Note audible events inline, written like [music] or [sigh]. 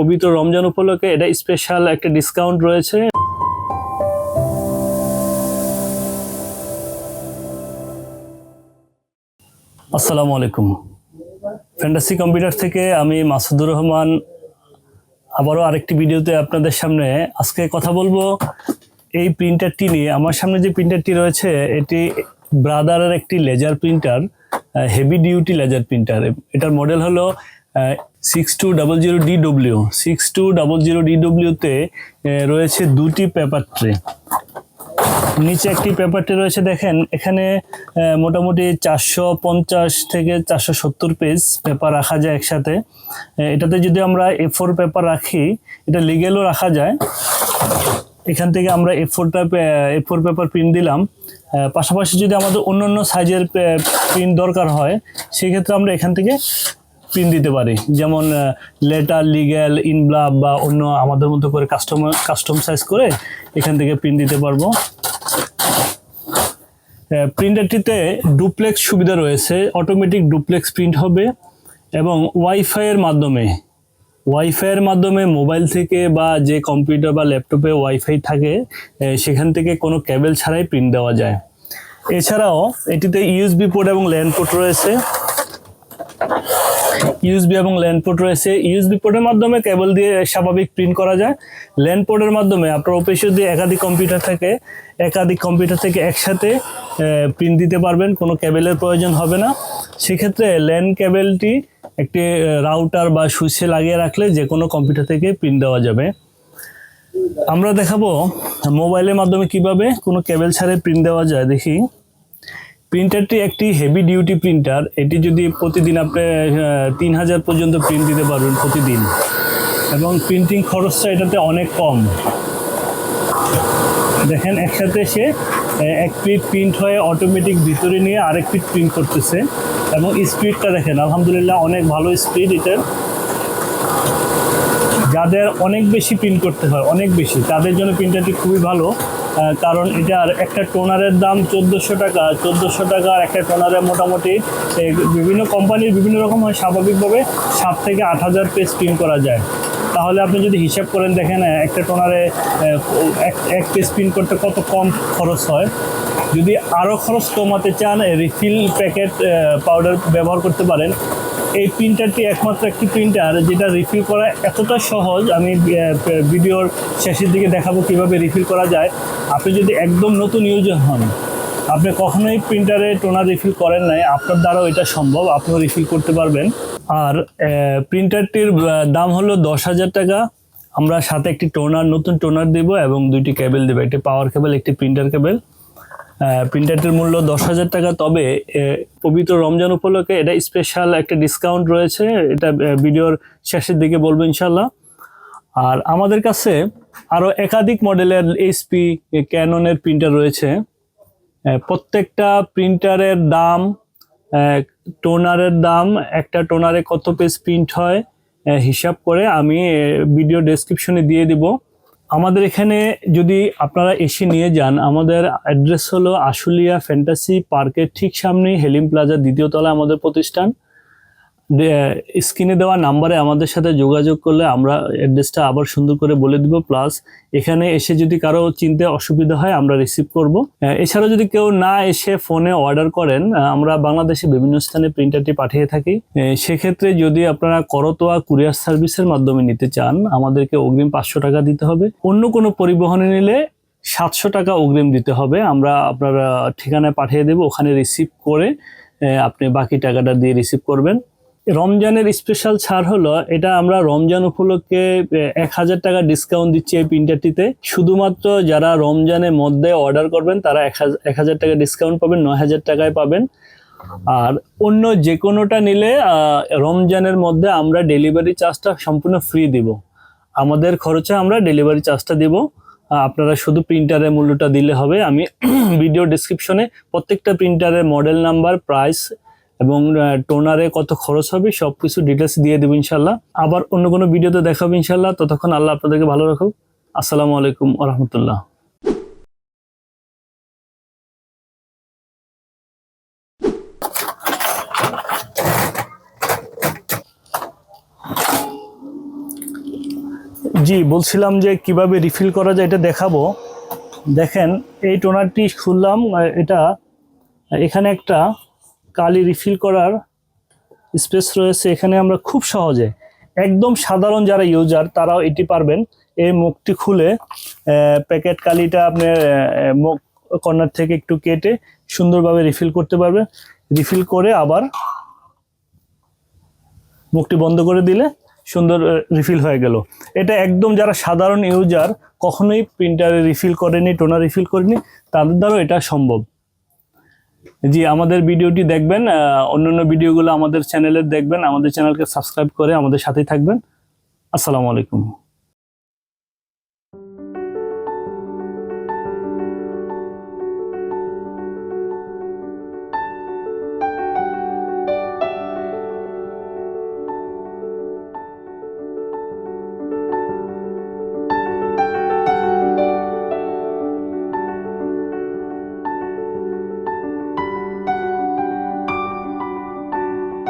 পবিত্র রমজান উপলক্ষে এটা স্পেশাল একটা ডিসকাউন্ট রয়েছে। আসসালামু আলাইকুম। ফ্যান্টাসি কম্পিউটার থেকে আমি মাসুদুর রহমান। আবারও আরেকটি ভিডিওতে আপনাদের সামনে আজকে কথা বলব। এই প্রিন্টারটি নিয়ে আমার সামনে যে প্রিন্টারটি রয়েছে, এটি ব্রাদারের একটি laser printer heavy duty laser printer এটার মডেল হলো six two double zero DW six two double zero ডিডব্লিউতে রয়েছে দুটি পেপার ট্রে নিচে একটি পেপারটি রয়েছে, দেখেন, এখানে মোটামুটি চারশো পঞ্চাশ থেকে চারশো সত্তর পেজ পেপার রাখা যায় একসাথে। এটাতে যদি আমরা এ ফোর পেপার রাখি, এটা লিগেলও রাখা যায়। এখান থেকে আমরা এ ফোরটা এ ফোর পেপার প্রিন্ট দিলাম। পাশাপাশি যদি আমাদের অন্য অন্য সাইজের প্রিন্ট দরকার হয়, সেক্ষেত্রে আমরা এখান থেকে প্রিন্ট দিতে পারি। যেমন লেটার লিগ্যাল ইনব্লাব বা অন্য আমাদের মতো করে কাস্টম কাস্টম সাইজ করে এখান থেকে প্রিন্ট দিতে পারব। প্রিন্টারটিতে ডুপ্লেক্স সুবিধা রয়েছে। অটোমেটিক ডুপ্লেক্স প্রিন্ট হবে এবং ওয়াইফাইয়ের মাধ্যমে ওয়াইফাইয়ের মাধ্যমে মোবাইল থেকে বা যে কম্পিউটার বা ল্যাপটপে ওয়াইফাই থাকে সেখান থেকে কোনো কেবল ছাড়াই প্রিন্ট দেওয়া যায়। এছাড়াও এটিতে ইউএসবি পোর্ট এবং ল্যান্ড পোর্ট রয়েছে। ইউএসবি এবং ল্যান্ড পোর্ট রয়েছে। ইউএসবি পোর্টের মাধ্যমে কেবল দিয়ে স্বাভাবিক প্রিন্ট করা যায়। ল্যান্ড পোর্টের মাধ্যমে আপনার অফিসে যদি একাধিক কম্পিউটার থাকে, একাধিক কম্পিউটার থেকে একসাথে প্রিন্ট দিতে পারবেন, কোনো কেবেলের প্রয়োজন হবে না। সেক্ষেত্রে ল্যান্ড কেবেলটি একটি রাউটার বা সুইচে লাগিয়ে রাখলে যে কোনো কম্পিউটার থেকে প্রিন্ট দেওয়া যাবে। আমরা দেখাবো মোবাইলের মাধ্যমে কীভাবে কোনো কেবেল ছাড়াই প্রিন্ট দেওয়া যায়, দেখি। প্রিন্টারটি একটি হেভি ডিউটি প্রিন্টার এটি যদি প্রতিদিন আপনি তিন হাজার পর্যন্ত প্রিন্ট দিতে পারবেন প্রতিদিন। এবং প্রিন্টিং খরচটা এটাতে অনেক কম। দেখেন, একসাথে সে এক পিট প্রিন্ট হয়ে অটোমেটিক ভিতরে নিয়ে আরেক পিট প্রিন্ট করতেছে। এবং স্পিডটা দেখেন, আলহামদুলিল্লাহ অনেক ভালো স্পিড এটার। যাদের অনেক বেশি প্রিন্ট করতে হয়, অনেক বেশি, তাদের জন্য প্রিন্টারটি খুবই ভালো। কারণ এটার একটা টোনারের দাম চোদ্দোশো টাকা, চোদ্দোশো টাকার একটা টোনারে মোটামুটি বিভিন্ন কোম্পানির বিভিন্ন রকম হয়, স্বাভাবিকভাবে সাত থেকে আট হাজার পেজ প্রিন্ট করা যায়। তাহলে আপনি যদি হিসাব করেন, দেখেন একটা টোনারে এক পেজ প্রিন্ট করতে কত কম খরচ হয়। যদি আরও খরচ কমাতে চান রিফিল প্যাকেট পাউডার ব্যবহার করতে পারেন এই প্রিন্টারটি একমাত্র একটি প্রিন্টার যেটা রিফিল করা এতটা সহজ। আমি ভিডিওর শেষের দিকে দেখাবো কীভাবে রিফিল করা যায়। আপনি যদি একদম নতুন ইউজার হন, আপনি কখনোই প্রিন্টারে টোনার রিফিল করেন নাই, আপনার দ্বারাও এটা সম্ভব, আপনিও রিফিল করতে পারবেন। আর প্রিন্টারটির দাম হলো দশ হাজার টাকা। আমরা সাথে একটি টোনার, নতুন টোনার দেব এবং দুইটি কেবল দেবো। একটি পাওয়ার কেবল একটি প্রিন্টার কেবল প্রিন্টারটির মূল্য দশ হাজার টাকা। তবে পবিত্র রমজান উপলক্ষে এটা স্পেশাল একটা ডিসকাউন্ট রয়েছে। এটা ভিডিওর শেষের দিকে বলব ইনশাল্লাহ আর আমাদের কাছে আরও একাধিক মডেলের এইচপি ক্যাননের প্রিন্টার রয়েছে। প্রত্যেকটা প্রিন্টারের দাম টোনারের দাম, একটা টোনারে কত পেজ প্রিন্ট হয় হিসাব করে আমি ভিডিও ডেসক্রিপশনে দিয়ে দিব। আমাদের এখানে যদি আপনারা এসে নিয়ে যান, আমাদের অ্যাড্রেস হলো আশুলিয়া ফ্যান্টাসি পার্কের ঠিক সামনে হেলিম প্লাজা দ্বিতীয় তলা আমাদের প্রতিষ্ঠান। স্ক্রিনে দেওয়া নাম্বারে আমাদের সাথে যোগাযোগ করলে আমরা অ্যাড্রেসটা আবার সুন্দর করে বলে দিব। প্লাস এখানে এসে যদি কারও চিনতে অসুবিধা হয়, আমরা রিসিভ করব। এছাড়াও যদি কেউ না এসে ফোনে অর্ডার করেন আমরা বাংলাদেশে বিভিন্ন স্থানে প্রিন্টারটি পাঠিয়ে থাকি। সেক্ষেত্রে যদি আপনারা করতোয়া কুরিয়ার সার্ভিসের মাধ্যমে নিতে চান, আমাদেরকে অগ্রিম পাঁচশো টাকা দিতে হবে। অন্য কোনো পরিবহনে নিলে সাতশো টাকা অগ্রিম দিতে হবে। আমরা আপনার ঠিকানায় পাঠিয়ে দেবো, ওখানে রিসিভ করে আপনি বাকি টাকাটা দিয়ে রিসিভ করবেন। রমজানের স্পেশাল ছাড় হলো, এটা আমরা রমজান উপলক্ষে এক হাজার টাকা ডিসকাউন্ট দিচ্ছি এই প্রিন্টারটিতে। শুধুমাত্র যারা রমজানের মধ্যে অর্ডার করবেন, তারা এক হাজার টাকা ডিসকাউন্ট পাবেন, নয় হাজার টাকায় পাবেন। আর অন্য যে কোনোটা নিলে রমজানের মধ্যে আমরা ডেলিভারি চার্জটা সম্পূর্ণ ফ্রি দিব। আমাদের খরচে আমরা ডেলিভারি চার্জটা দিব। আপনারা শুধু প্রিন্টারের মূল্যটা দিলে হবে। আমি [clears throat] ভিডিও ডিসক্রিপশনে প্রত্যেকটা প্রিন্টারের মডেল নাম্বার প্রাইস এবং টোনারে কত খরচ হবে সব কিছু ডিটেলস দিয়ে দেবো ইনশাল্লাহ আবার অন্য কোনো ভিডিওতে দেখাবো ইনশাল্লাহ ততক্ষণ আল্লাহ আপনাদেরকে ভালো রাখুক। আসসালামু আলাইকুম রহমতুল্লাহ। জি, বলছিলাম যে কীভাবে রিফিল করা যায় এটা দেখাবো। দেখেন, এই টোনারটি খুললাম এটা, এখানে একটা কালি রিফিল করার স্পেস রয়েছে। এখানে আমরা খুব সহজে, একদম সাধারণ যারা ইউজার তারাও এটি পারবেন। এই মুখটি খুলে প্যাকেট কালিটা আপনার মুখ কর্নার থেকে একটু কেটে সুন্দরভাবে রিফিল করতে পারবেন রিফিল করে আবার মুখটি বন্ধ করে দিলে সুন্দর রিফিল হয়ে গেল। এটা একদম যারা সাধারণ ইউজার কখনোই প্রিন্টারে রিফিল করেনি টোনার রিফিল করেনি, তাদের দ্বারাও এটা সম্ভব। জি, আমাদের ভিডিওটি দেখবেন অন্যান্য ভিডিওগুলো আমাদের চ্যানেলে দেখবেন, আমাদের চ্যানেলকে সাবস্ক্রাইব করে আমাদের সাথেই থাকবেন। আসসালামু আলাইকুম।